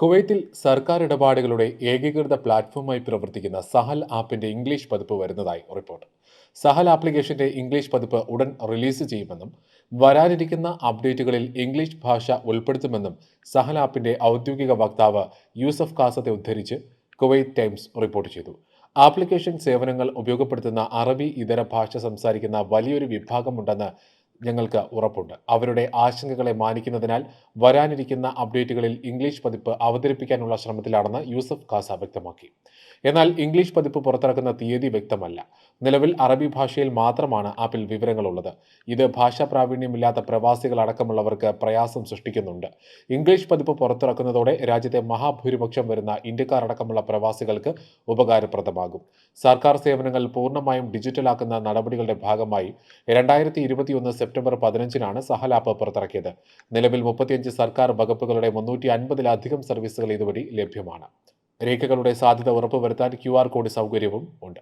കുവൈത്തിൽ സർക്കാർ ഇടപാടുകളുടെ ഏകീകൃത പ്ലാറ്റ്ഫോമായി പ്രവർത്തിക്കുന്ന സഹൽ ആപ്പിന്റെ ഇംഗ്ലീഷ് പതിപ്പ് വരുന്നതായി റിപ്പോർട്ട്. സഹൽ ആപ്ലിക്കേഷന്റെ ഇംഗ്ലീഷ് പതിപ്പ് ഉടൻ റിലീസ് ചെയ്യുമെന്നും വരാനിരിക്കുന്ന അപ്ഡേറ്റുകളിൽ ഇംഗ്ലീഷ് ഭാഷ ഉൾപ്പെടുത്തുമെന്നും സഹൽ ആപ്പിന്റെ ഔദ്യോഗിക വക്താവ് യൂസഫ് കാസത്തെ ഉദ്ധരിച്ച് കുവൈറ്റ് ടൈംസ് റിപ്പോർട്ട് ചെയ്തു. ആപ്ലിക്കേഷൻ സേവനങ്ങൾ ഉപയോഗപ്പെടുത്തുന്ന അറബി ഇതര ഭാഷ സംസാരിക്കുന്ന വലിയൊരു വിഭാഗമുണ്ടെന്ന് ഞങ്ങൾക്ക് ഉറപ്പുണ്ട്. അവരുടെ ആശങ്കകളെ മാനിക്കുന്നതിനാൽ വരാനിരിക്കുന്ന അപ്ഡേറ്റുകളിൽ ഇംഗ്ലീഷ് പതിപ്പ് അവതരിപ്പിക്കാനുള്ള ശ്രമത്തിലാണെന്ന് യൂസഫ് ഖാസ വ്യക്തമാക്കി. എന്നാൽ ഇംഗ്ലീഷ് പതിപ്പ് പുറത്തിറക്കുന്ന തീയതി വ്യക്തമല്ല. നിലവിൽ അറബി ഭാഷയിൽ മാത്രമാണ് ആപ്പിൽ വിവരങ്ങളുള്ളത്. ഇത് ഭാഷാ പ്രാവീണ്യമില്ലാത്ത പ്രവാസികൾ അടക്കമുള്ളവർക്ക് പ്രയാസം സൃഷ്ടിക്കുന്നുണ്ട്. ഇംഗ്ലീഷ് പതിപ്പ് പുറത്തിറക്കുന്നതോടെ രാജ്യത്തെ മഹാഭൂരിപക്ഷം വരുന്ന ഇന്ത്യക്കാർ അടക്കമുള്ള പ്രവാസികൾക്ക് ഉപകാരപ്രദമാകും. സർക്കാർ സേവനങ്ങൾ പൂർണമായും ഡിജിറ്റലാക്കുന്ന നടപടികളുടെ ഭാഗമായി രണ്ടായിരത്തി ഇരുപത്തിയൊന്ന് സെപ്റ്റംബർ പതിനഞ്ചിനാണ് സഹൽ ആപ്പ് പുറത്തിറക്കിയത്. നിലവിൽ മുപ്പത്തിയഞ്ച് സർക്കാർ വകുപ്പുകളുടെ മുന്നൂറ്റി അൻപതിലധികം സർവീസുകൾ ഇതുവഴി ലഭ്യമാണ്. രേഖകളുടെ സാധ്യത ഉറപ്പുവരുത്താൻ ക്യു ആർ കോഡ് സൗകര്യവും ഉണ്ട്.